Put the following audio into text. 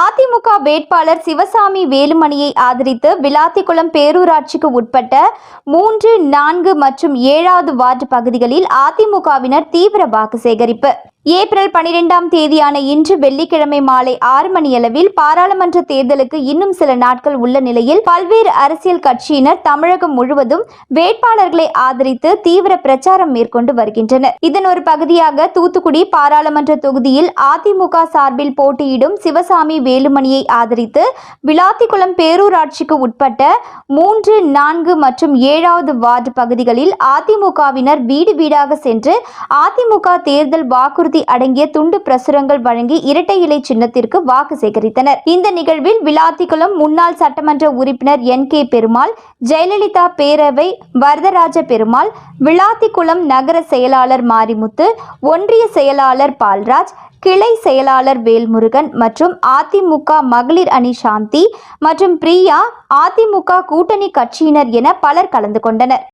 அதிமுக வேட்பாளர் சிவசாமி வேலுமணியை ஆதரித்து விளாத்திக்குளம் பேரூராட்சிக்கு உட்பட்ட மூன்று நான்கு மற்றும் ஏழாவது வார்டு பகுதிகளில் அதிமுகவினர் தீவிர வாக்கு சேகரிப்பு. ஏப்ரல் பனிரெண்டாம் தேதியான இன்று வெள்ளிக்கிழமை மாலை ஆறு மணியளவில் பாராளுமன்ற தேர்தலுக்கு இன்னும் சில நாட்கள் உள்ள நிலையில் பல்வேறு அரசியல் கட்சியினர் தமிழகம் முழுவதும் வேட்பாளர்களை ஆதரித்து தீவிர பிரச்சாரம் மேற்கொண்டு வருகின்றனர். இதன் ஒரு பகுதியாக தூத்துக்குடி பாராளுமன்ற தொகுதியில் அதிமுக சார்பில் போட்டியிடும் சிவசாமி வேலுமணியை ஆதரித்து விளாத்திக்குளம் பேரூராட்சிக்கு உட்பட்ட மூன்று நான்கு மற்றும் ஏழாவது வார்டு பகுதிகளில் அதிமுகவினர் வீடு வீடாக சென்று அதிமுக தேர்தல் வாக்குறுதி அடங்கிய துண்டு பிரசுரங்கள் வழங்கி இரட்டை இலை சின்னத்திற்கு வாக்கு சேகரித்தனர். இந்த நிகழ்வில் விளாத்திக்குளம் முன்னாள் சட்டமன்ற உறுப்பினர் என். கே. பெருமாள் ஜெயலலிதா பேரவை வரதராஜ பெருமாள் விளாத்திக்குளம் நகர செயலாளர் மாரிமுத்து ஒன்றிய செயலாளர் பால்ராஜ் கிளை செயலாளர் வேல்முருகன் மற்றும் அதிமுக மகளிர் அணி சாந்தி மற்றும் பிரியா அதிமுக கூட்டணி கட்சியினர் என பலர் கலந்து கொண்டனர்.